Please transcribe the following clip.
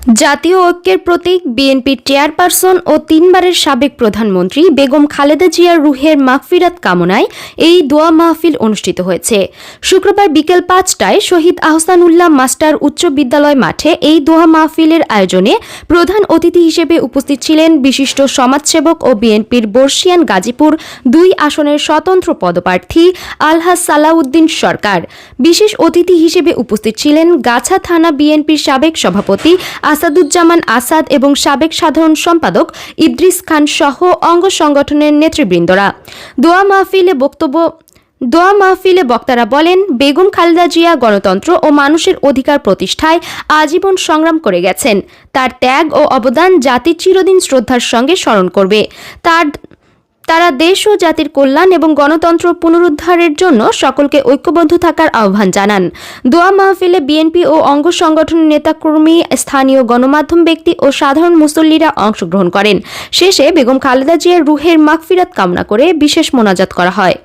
জাতীয় ঐক্যের প্রতীক, বিএনপির চেয়ারপারসন ও তিনবারের সাবেক প্রধানমন্ত্রী বেগম খালেদা জিয়ার রুহের মাগফিরাত কামনায় এই দোয়া মাহফিল অনুষ্ঠিত হয়েছে। শুক্রবার বিকেল পাঁচটায় শহীদ আহসানুল্লাহ মাস্টার উচ্চ বিদ্যালয় মাঠে এই দোয়া মাহফিলের আয়োজনে প্রধান অতিথি হিসেবে উপস্থিত ছিলেন বিশিষ্ট সমাজসেবক ও বিএনপির বর্ষিয়ান গাজীপুর দুই আসনের স্বতন্ত্র পদপ্রার্থী আলহাজ সালাউদ্দিন সরকার। বিশেষ অতিথি হিসেবে উপস্থিত ছিলেন গাছা থানা বিএনপির সাবেক সভাপতি আসাদুজ্জামান আসাদ এবং সাবেক সাধারণ সম্পাদক ইদ্রিস খান সহ অঙ্গ সংগঠনের নেতৃবৃন্দরা। দোয়া মাহফিলে বক্তব্য, দোয়া মাহফিলে বক্তারা বলেন, বেগম খালেদা জিয়া গণতন্ত্র ও মানুষের অধিকার প্রতিষ্ঠায় আজীবন সংগ্রাম করে গেছেন। তার ত্যাগ ও অবদান জাতির চিরদিন শ্রদ্ধার সঙ্গে স্মরণ করবে। তার তারা দেশ ও জাতির কল্যাণ এবং গণতন্ত্র পুনরুদ্ধারের জন্য সকলকে ঐক্যবদ্ধ থাকার আহ্বান জানান। দোয়া মাহফিলে বিএনপি ও অঙ্গ সংগঠনের নেতাকর্মী, স্থানীয় গণমাধ্যম ব্যক্তি ও সাধারণ মুসল্লিরা অংশগ্রহণ করেন। শেষে বেগম খালেদা জিয়ার রুহের মাগফিরাত কামনা করে বিশেষ মোনাজাত করা হয়।